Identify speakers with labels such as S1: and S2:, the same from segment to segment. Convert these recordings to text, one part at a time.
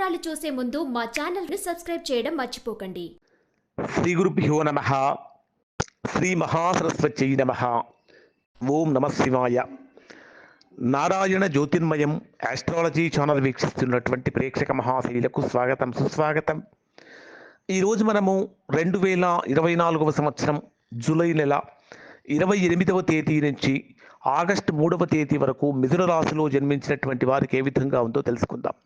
S1: వివరాలు చూసే ముందు మా ఛానల్ని సబ్స్క్రైబ్ చేయడం మర్చిపోకండి.
S2: శ్రీ గురుభ్యో నమ. శ్రీ మహాసరస్వతి నమ. ఓం నమ శివాయ. నారాయణ జ్యోతిర్మయం ఆస్ట్రాలజీ ఛానల్ వీక్షిస్తున్నటువంటి ప్రేక్షక మహాశైలకు స్వాగతం సుస్వాగతం. ఈరోజు మనము రెండు వేల ఇరవై నాలుగవ సంవత్సరం జూలై నెల ఇరవై ఎనిమిదవ తేదీ నుంచి ఆగస్టు మూడవ తేదీ వరకు మిథున రాశిలో జన్మించినటువంటి వారికి ఏ విధంగా ఉందో తెలుసుకుందాం.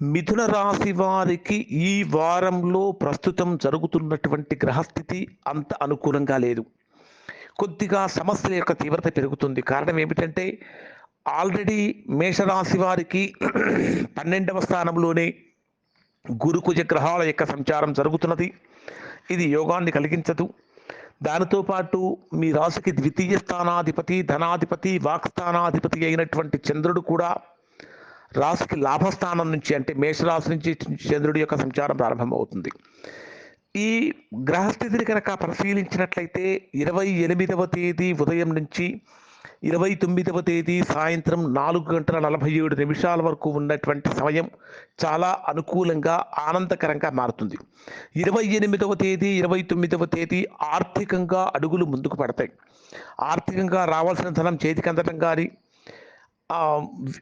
S2: మిథున రాశి వారికి ఈ వారంలో ప్రస్తుతం జరుగుతున్నటువంటి గ్రహస్థితి అంత అనుకూలంగా లేదు. కొద్దిగా సమస్యల యొక్క తీవ్రత పెరుగుతుంది. కారణం ఏమిటంటే ఆల్రెడీ మేషరాశి వారికి పన్నెండవ స్థానంలోనే గురుకుజ గ్రహాల యొక్క సంచారం జరుగుతున్నది. ఇది యోగాన్ని కలిగించదు. దానితో పాటు మీ రాశికి ద్వితీయ స్థానాధిపతి ధనాధిపతి వాక్స్థానాధిపతి అయినటువంటి చంద్రుడు కూడా రాశికి లాభస్థానం నుంచి అంటే మేషరాశి నుంచి చంద్రుడి యొక్క సంచారం ప్రారంభమవుతుంది. ఈ గ్రహస్థితిని కనుక పరిశీలించినట్లయితే ఇరవై ఎనిమిదవ తేదీ ఉదయం నుంచి ఇరవై తొమ్మిదవ తేదీ సాయంత్రం నాలుగు గంటల నలభై ఏడు నిమిషాల వరకు ఉన్నటువంటి సమయం చాలా అనుకూలంగా ఆనందకరంగా మారుతుంది. ఇరవై ఎనిమిదవ తేదీ ఇరవై తొమ్మిదవ తేదీ ఆర్థికంగా అడుగులు ముందుకు పడతాయి. ఆర్థికంగా రావాల్సిన ధనం చేతికి అందడం కానీ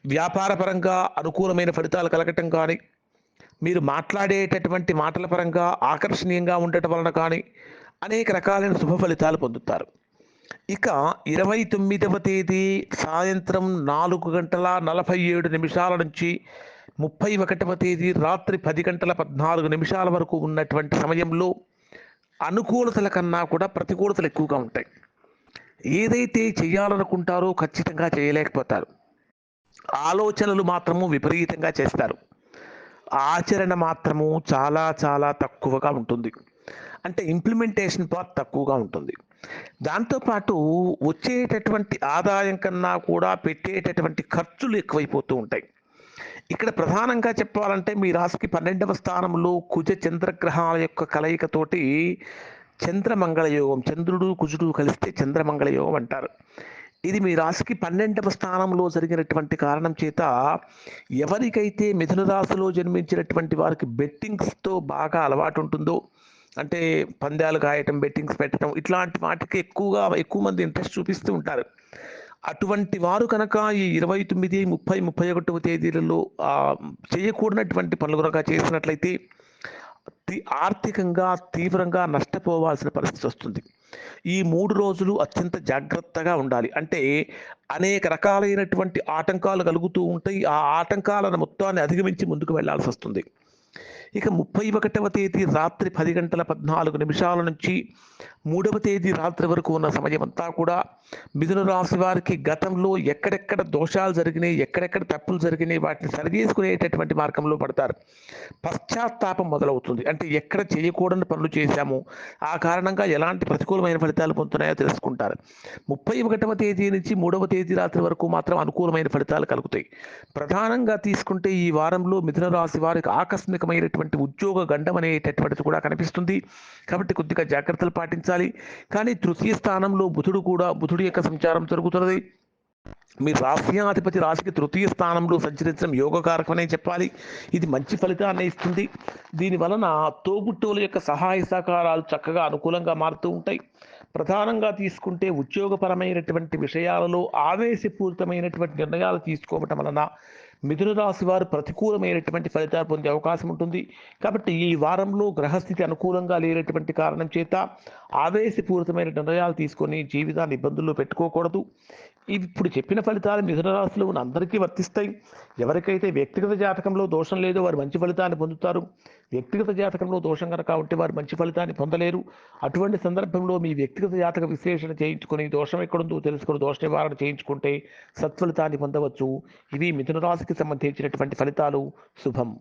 S2: వ్యాపారపరంగా అనుకూలమైన ఫలితాలు కలగటం కానీ మీరు మాట్లాడేటటువంటి మాటల పరంగా ఆకర్షణీయంగా ఉండటం వలన కానీ అనేక రకాలైన శుభ ఫలితాలు పొందుతారు. ఇక ఇరవై తొమ్మిదవ తేదీ సాయంత్రం నాలుగు గంటల నలభై ఏడు నిమిషాల నుంచి ముప్పై ఒకటవ తేదీ రాత్రి పది గంటల పద్నాలుగు నిమిషాల వరకు ఉన్నటువంటి సమయంలో అనుకూలతల కన్నా కూడా ప్రతికూలతలు ఎక్కువగా ఉంటాయి. ఏదైతే చేయాలనుకుంటారో ఖచ్చితంగా చేయలేకపోతారు. ఆలోచనలు మాత్రము విపరీతంగా చేస్తారు. ఆచరణ మాత్రము చాలా చాలా తక్కువగా ఉంటుంది. అంటే ఇంప్లిమెంటేషన్ పార్ట్ తక్కువగా ఉంటుంది. దాంతోపాటు వచ్చేటటువంటి ఆదాయం కన్నా కూడా పెట్టేటటువంటి ఖర్చులు ఎక్కువైపోతూ ఉంటాయి. ఇక్కడ ప్రధానంగా చెప్పాలంటే మీ రాశికి పన్నెండవ స్థానంలో కుజ చంద్రగ్రహాల యొక్క కలయికతోటి చంద్రమంగళ యోగం చంద్రుడు కుజుడు కలిస్తే చంద్రమంగళ యోగం అంటారు. ఇది మీ రాశికి పన్నెండవ స్థానంలో జరిగినటువంటి కారణం చేత ఎవరికైతే మిథున రాశిలో జన్మించినటువంటి వారికి బెట్టింగ్స్తో బాగా అలవాటు ఉంటుందో అంటే పందాలు కాయటం బెట్టింగ్స్ పెట్టడం ఇట్లాంటి వాటికి ఎక్కువగా ఎక్కువ మంది ఇంట్రెస్ట్ చూపిస్తూ ఉంటారు. అటువంటి వారు కనుక ఈ ఇరవై తొమ్మిది ముప్పై ముప్పై ఒకటవ తేదీలలో చేయకూడనటువంటి పనులు కనుక చేసినట్లయితే ఆర్థికంగా తీవ్రంగా నష్టపోవాల్సిన పరిస్థితి వస్తుంది. ఈ మూడు రోజులు అత్యంత జాగ్రత్తగా ఉండాలి. అంటే అనేక రకాలైనటువంటి ఆటంకాలు కలుగుతూ ఉంటాయి. ఆ ఆటంకాలను మొత్తాన్ని అధిగమించి ముందుకు వెళ్ళాల్సి వస్తుంది ఇక ముప్పై ఒకటవ తేదీ రాత్రి పది గంటల పద్నాలుగు నిమిషాల నుంచి మూడవ తేదీ రాత్రి వరకు ఉన్న సమయం అంతా కూడా మిథున రాశి వారికి గతంలో ఎక్కడెక్కడ దోషాలు జరిగినాయి ఎక్కడెక్కడ తప్పులు జరిగినాయి వాటిని సరిచేసుకునేటటువంటి మార్గంలో పడతారు. పశ్చాత్తాపం మొదలవుతుంది. అంటే ఎక్కడ చేయకూడని పనులు చేశాము ఆ కారణంగా ఎలాంటి ప్రతికూలమైన ఫలితాలు పొందుతున్నాయో తెలుసుకుంటారు. ముప్పై ఒకటవ తేదీ నుంచి మూడవ తేదీ రాత్రి వరకు మాత్రం అనుకూలమైన ఫలితాలు కలుగుతాయి. ప్రధానంగా తీసుకుంటే ఈ వారంలో మిథున రాశి వారికి ఆకస్మికమైనటువంటి ఉద్యోగ గండం అనేటటువంటిది కూడా కనిపిస్తుంది. కాబట్టి కొద్దిగా జాగ్రత్తలు పాటించాలి. కానీ తృతీయ స్థానంలో బుధుడు కూడా బుధుడి యొక్క సంచారం జరుగుతున్నది. మీ రాశ్యాధిపతి రాశికి తృతీయ స్థానంలో సంచరించడం యోగకారకమనే చెప్పాలి. ఇది మంచి ఫలితాన్ని ఇస్తుంది. దీని వలన తోబుట్టువుల యొక్క సహాయ సహకారాలు చక్కగా అనుకూలంగా మారుతూ ఉంటాయి. ప్రధానంగా తీసుకుంటే ఉద్యోగపరమైనటువంటి విషయాలలో ఆవేశపూరితమైనటువంటి నిర్ణయాలు తీసుకోవటం వలన మిథున రాశి వారు ప్రతికూలమైనటువంటి ఫలితాలు పొందే అవకాశం ఉంటుంది. కాబట్టి ఈ వారంలో గ్రహస్థితి అనుకూలంగా లేనటువంటి కారణం చేత ఆవేశపూరితమైన నిర్ణయాలు తీసుకొని జీవితాన్ని ఇబ్బందుల్లో పెట్టుకోకూడదు. ఇప్పుడు చెప్పిన ఫలితాలు మిథున రాశిలో ఉన్న అందరికీ వర్తిస్తాయి. ఎవరికైతే వ్యక్తిగత జాతకంలో దోషం లేదో వారు మంచి ఫలితాన్ని పొందుతారు. వ్యక్తిగత జాతకంలో దోషం కనుక ఉంటే వారు మంచి ఫలితాన్ని పొందలేరు. అటువంటి సందర్భంలో మీ వ్యక్తిగత జాతక విశ్లేషణ చేయించుకొని దోషం ఎక్కడుందో తెలుసుకుని దోష నివారణ చేయించుకుంటే సత్ఫలితాన్ని పొందవచ్చు. ఇవి మిథున రాశికి సంబంధించినటువంటి ఫలితాలు శుభం.